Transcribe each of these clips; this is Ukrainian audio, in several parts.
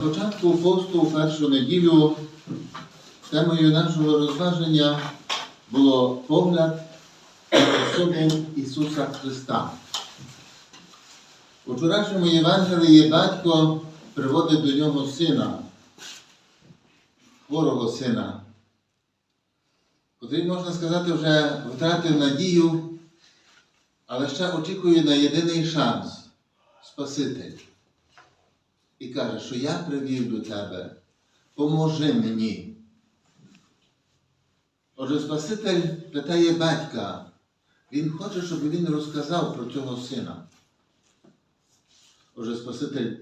початку посту у першу неділю темою нашого розваження було погляд на особу Ісуса Христа. У вчорашньому Євангелії батько приводить до нього сина, хворого сина, котрий, можна сказати, вже втратив надію, але ще очікує на єдиний шанс Спаситель і каже, що я привів до тебе, поможи мені. Отже, Спаситель питає батька, він хоче, щоб він розказав про цього сина. Отже, Спаситель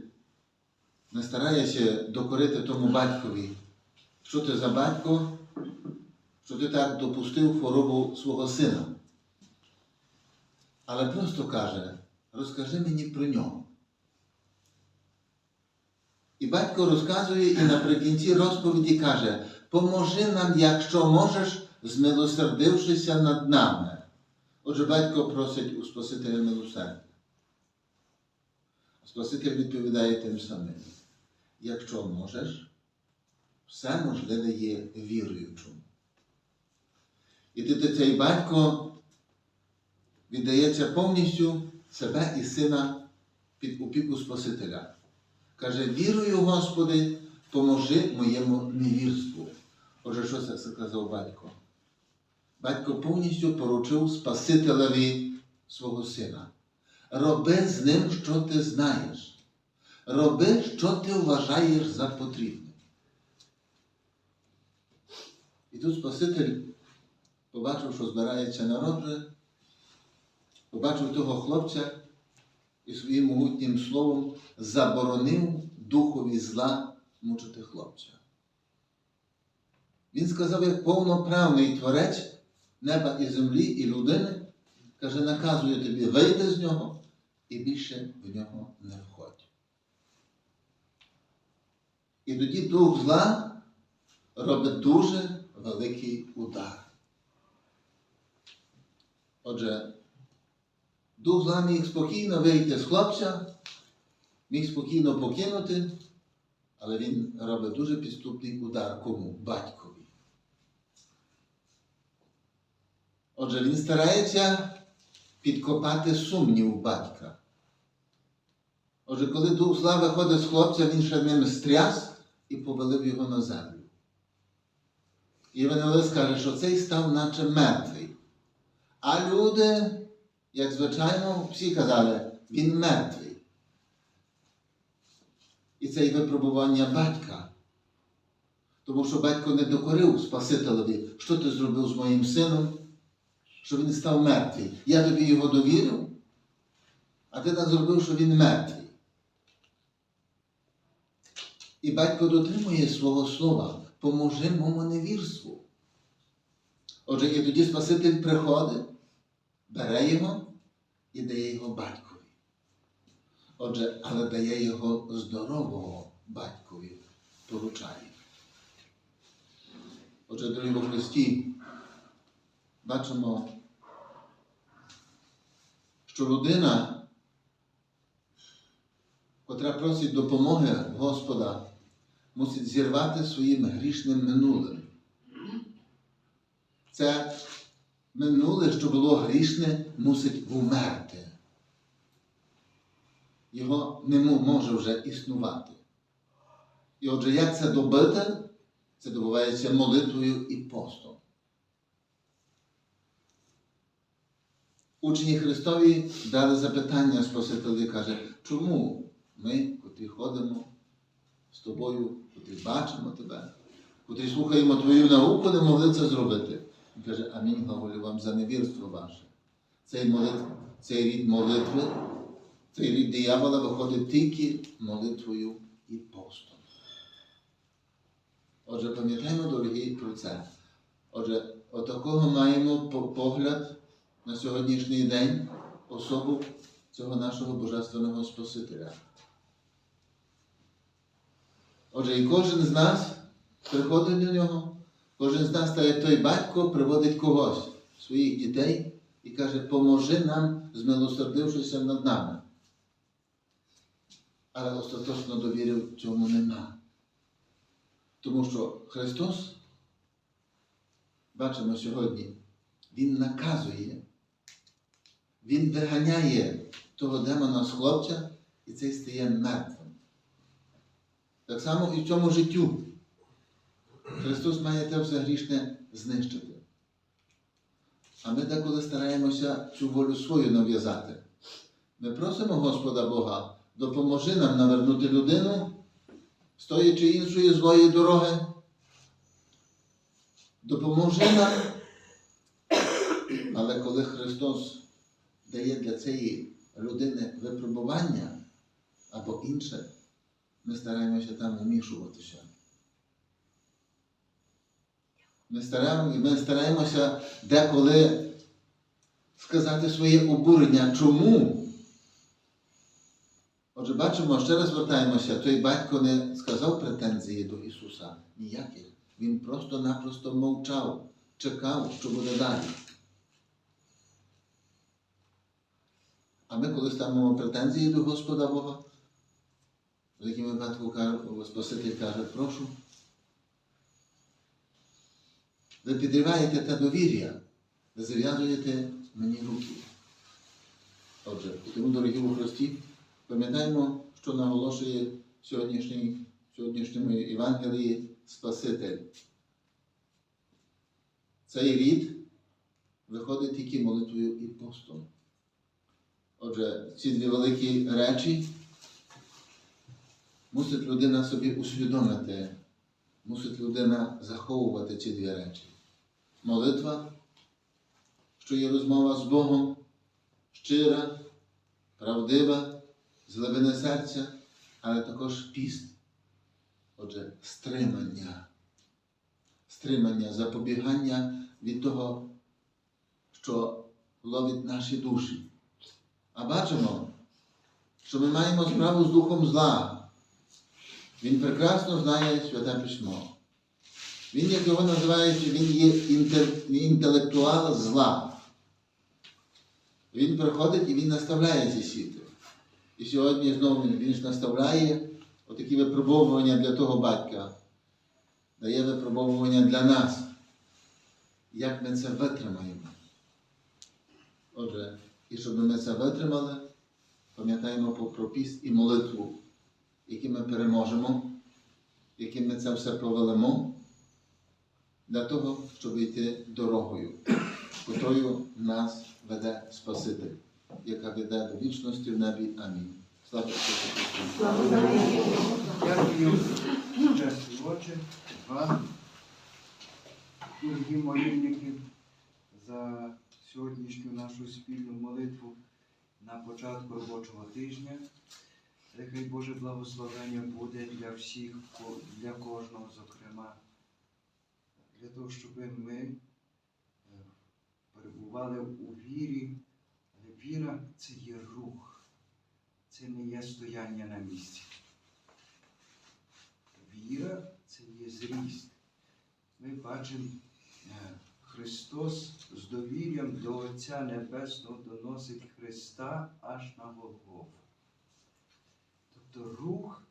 не старається докорити тому батькові, що ти за батько, що ти так допустив хворобу свого сина. Але просто каже, розкажи мені про нього. І батько розказує і наприкінці розповіді каже: поможи нам, якщо можеш, змилосердившися над нами. Отже, батько просить у Спасителя милосердя. Спаситель відповідає тим самим. Якщо можеш, все можливе є віруючим. І тоді цей батько віддається повністю себе і сина під опіку Спасителя. Каже, вірую, Господи, поможи моєму невірству. Отже, що це сказав батько? Батько повністю поручив Спасителеві свого сина. Роби з ним, що ти знаєш. Роби, що ти вважаєш за потрібне. І тут Спаситель побачив, що збирається народ, побачив того хлопця і своїм могутнім словом заборонив духові зла мучити хлопця. Він сказав, як повноправний творець неба і землі, і людини, каже, наказує тобі, вийди з нього і більше в нього не входь. І тоді дух зла робить дуже великий удар. Отже, Дух зла міг спокійно вийти з хлопця, міг спокійно покинути, але він робить дуже підступний удар кому? Батькові. Отже, він старається підкопати сумнів батька. Отже, коли дух зла виходить з хлопця, він ще ним стряс і повалив його на землю. І Євангелист каже, що цей став наче мертвий. А люди як звичайно, всі казали, він мертвий. І це і випробування батька. Тому що батько не докорив Спасителеві, що ти зробив з моїм сином, що він став мертвий. Я тобі його довірив, а ти так зробив, що він мертвий. І батько дотримує свого слова, поможи моєму невірству. Отже, і тоді Спаситель приходить, бере його і дає його батькові. Отже, але дає його здорового батькові, поручає. Отже, дорогі во Христі, бачимо, що людина, котра просить допомоги Господа, мусить зірвати своїм грішним минулим. Це минуле, що було грішне, мусить вмерти. Його не може вже існувати. І отже, як це добити? Це добувається молитвою і постом. Учні Христові дали запитання Спасителі, каже, чому ми, котрі ходимо з тобою, котрі бачимо тебе, котрі слухаємо твою науку, не могли це зробити? Він каже, амінь, глаголю вам за невірство ваше. Цей, молитв, цей рід молитви, цей рід диявола виходить тільки молитвою і постом. Отже, пам'ятаємо, дорогі, про це. Отже, отакого маємо погляд на сьогоднішній день особу цього нашого Божественного Спасителя. Отже, і кожен з нас приходить до нього. Кожен з нас, так як той батько, приводить когось, своїх дітей, і каже, поможи нам, змилосердившися над нами. але остаточно довіри в цьому нема. Тому що Христос, бачимо сьогодні, Він наказує, Він виганяє того демона з хлопця, і цей стає мертвим. Так само і в цьому життю. Христос має те все грішне знищити. А ми деколи стараємося цю волю свою нав'язати. Ми просимо Господа Бога, допоможи нам навернути людину з тої чи іншої злої дороги. Допоможи нам. Але коли Христос дає для цієї людини випробування або інше, ми стараємося там вмішуватися. Ми стараємося, ми стараємося деколи сказати своє обурення. Чому? Отже, бачимо, ще раз звертаємося, той батько не сказав претензії до Ісуса ніяких. Він просто-напросто мовчав, чекав, що буде далі. А ми, коли ставимо претензії до Господа Бога, в якому випадку Спаситель каже, прошу, ви підриваєте те довір'я, ви зав'язуєте мені руки. Отже, тому, дорогі у Христі, пам'ятаємо, що наголошує сьогоднішній, сьогоднішньому Євангелії Спаситель. Цей рід виходить тільки молитвою і постом. Отже, ці дві великі речі мусить людина собі усвідомити, мусить людина заховувати ці дві речі. Молитва, що є розмова з Богом, щира, правдива, з глибини серця, але також піст. Отже, стримання. Стримання, запобігання від того, що ловить наші душі. А бачимо, що ми маємо справу з духом зла. Він прекрасно знає Святе Письмо. Він, як його називають, він є інтел- інтелектуал зла. Він приходить і він наставляє ці світи. І сьогодні знову він, ж наставляє отакі випробовування для того батька, дає випробовування для нас. Як ми це витримаємо? Отже, і щоб ми це витримали, пам'ятаємо про піст і молитву, які ми переможемо, яким ми це все провелимо, для того, щоб йти дорогою, котрою нас веде Спаситель, яка веде до вічності в небі. Амінь. Слава Христу! Дякую, чесні Отче, вам, дорогі молільники, за сьогоднішню нашу спільну молитву на початку робочого тижня. Нехай Боже благословення буде для всіх, для кожного, зокрема, того, щоб ми е, перебували у вірі. Але віра це є рух, це не є стояння на місці. Віра це є зріст. Ми бачимо, е, Христос з довір'ям до Отця Небесного доносить Христа аж на Голгофу. Тобто рух,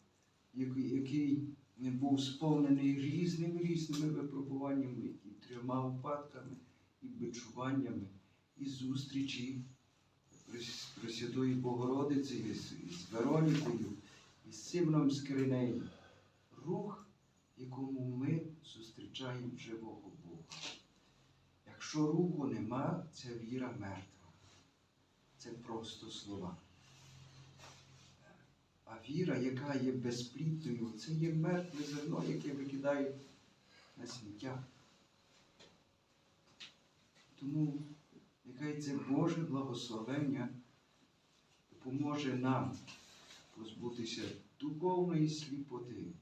який, був сповнений різними різними випробуваннями, і трьома випадками, і бичуваннями, і зустрічі Прес- Пресвятої Богородиці з Веронікою, і з Симоном Скринею рух, якому ми зустрічаємо живого Бога. Якщо руху нема, це віра мертва. Це просто слова. А віра, яка є безплідною, це є мертве зерно, яке викидають на сміття. Тому нехай це Боже благословення допоможе нам позбутися духовної сліпоти,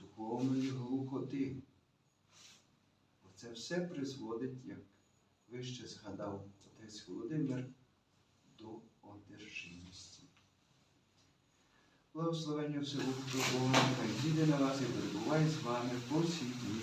духовної глухоти. Бо це все призводить, як вище згадав отець Володимир, до одержимості. Благословення всього, Бога, хай їде на вас і перебуває з вами по всі дні.